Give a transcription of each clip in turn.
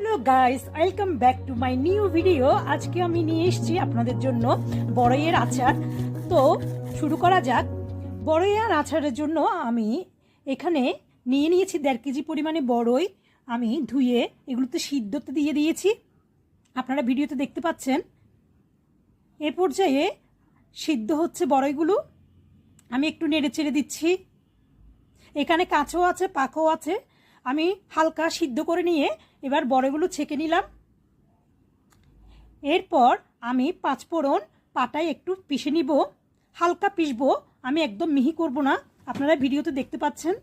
Hello guys, welcome back to my new video. আজকে আমি নিয়ে এসেছি আপনাদের জন্য বড়ইয়ের আচার। তো শুরু করা যাক। বড়ইয়ের আচারের জন্য আমি এখানে নিয়ে নিয়েছি দেড় কেজি পরিমাণে বড়ই। আমি ধুয়ে এগুলোতে সিদ্ধতে দিয়ে দিয়েছি। আপনারা ভিডিওতে দেখতে পাচ্ছেন। এ পর্যায়ে সিদ্ধ হচ্ছে বড়ইগুলো। আমি একটু নেড়ে চেড়ে দিচ্ছি। এখানে কাঁচও আছে, পাকও আছে। আমি হালকা সিদ্ধ করে নিয়ে এবার বড়গুলো ছেঁকে নিলাম। এরপর আমি পাঁচফোড়ন পাটায় একটু পিষে নিব। হালকা পিষবো, আমি একদম মিহি করব না। আপনারা ভিডিওতে দেখতে পাচ্ছেন।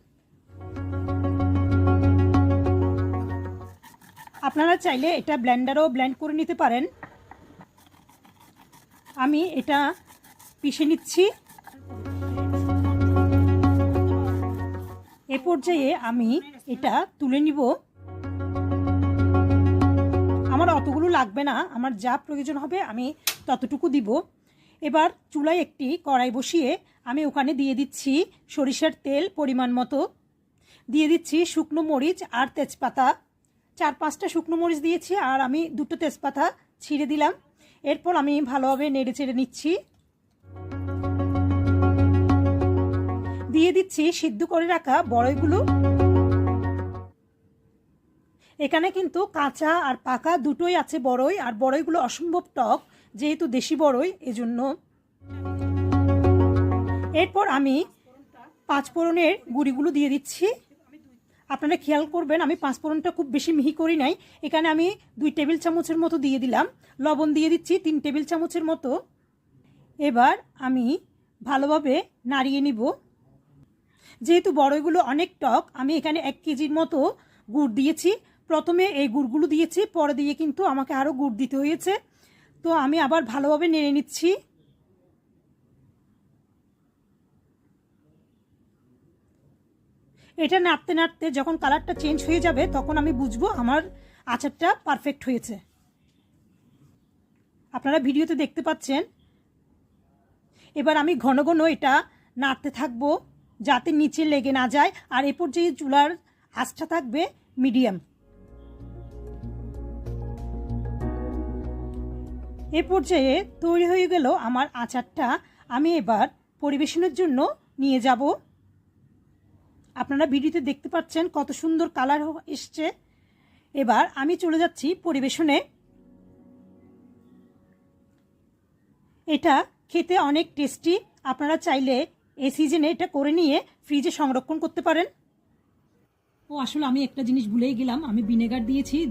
আপনারা চাইলে এটা ব্লেন্ডারও ব্ল্যান্ড করে নিতে পারেন। আমি এটা পিষে নিচ্ছি। এ পর্যায়ে আমি এটা তুলে নিব। আমার অতগুলো লাগবে না। আমার যা প্রয়োজন হবে আমি ততটুকু দিব। এবার চুলায় একটি কড়াই বসিয়ে আমি ওখানে দিয়ে দিচ্ছি সরিষার তেল পরিমাণ মতো। দিয়ে দিচ্ছি শুকনো মরিচ আর তেজপাতা। চার পাঁচটা শুকনো মরিচ দিয়েছি আর আমি দুটো তেজপাতা ছিঁড়ে দিলাম। এরপর আমি ভালোভাবে নেড়ে চেড়ে নিচ্ছি। দিয়ে দিচ্ছি সিদ্ধ করে রাখা বড়ইগুলো। এখানে কিন্তু কাঁচা আর পাকা দুটোই আছে বড়ই, আর বড়ইগুলো অসম্ভব টক, যেহেতু দেশি বড়ই, এজন্য। এরপর আমি পাঁচফোড়নের গুঁড়িগুলো দিয়ে দিচ্ছি। আপনারা খেয়াল করবেন, আমি পাঁচফোড়নটা খুব বেশি মিহি করি নাই। এখানে আমি দুই টেবিল চামচের মতো দিয়ে দিলাম। লবণ দিয়ে দিচ্ছি তিন টেবিল চামচের মতো। এবার আমি ভালোভাবে নাড়িয়ে নিব। যেহেতু বড়ইগুলো অনেক টক, আমি এখানে এক কেজির মতো গুড় দিয়েছি। প্রথমে এই গুড়গুলো দিয়েছি, পরে দিয়ে কিন্তু আমাকে আরও গুড় দিতে হয়েছে। তো আমি আবার ভালোভাবে নেড়ে নিচ্ছি। এটা নাড়তে নাড়তে যখন কালারটা চেঞ্জ হয়ে যাবে, তখন আমি বুঝব আমার আচারটা পারফেক্ট হয়েছে। আপনারা ভিডিওতে দেখতে পাচ্ছেন। এবার আমি ঘন ঘন এটা নাড়তে থাকব, যাতে নিচে লেগে না যায়। আর এ পর্যায়ে চুলার আঁচটা থাকবে মিডিয়াম। এ পর্যায়ে তৈরি হয়ে গেল আমার আচারটা। আমি এবার পরিবেশনের জন্য নিয়ে যাব। আপনারা ভিডিওতে দেখতে পাচ্ছেন কত সুন্দর কালার এসছে। এবার আমি চলে যাচ্ছি পরিবেশনে। এটা খেতে অনেক টেস্টি আপনারা চাইলে এই সিজনে এটা করে নিয়ে ফ্রিজে সংরক্ষণ করতে পারেন। ও, আসলে আমি একটা জিনিস ভুলেই গেলাম। আমি ভিনেগার দিয়েছি।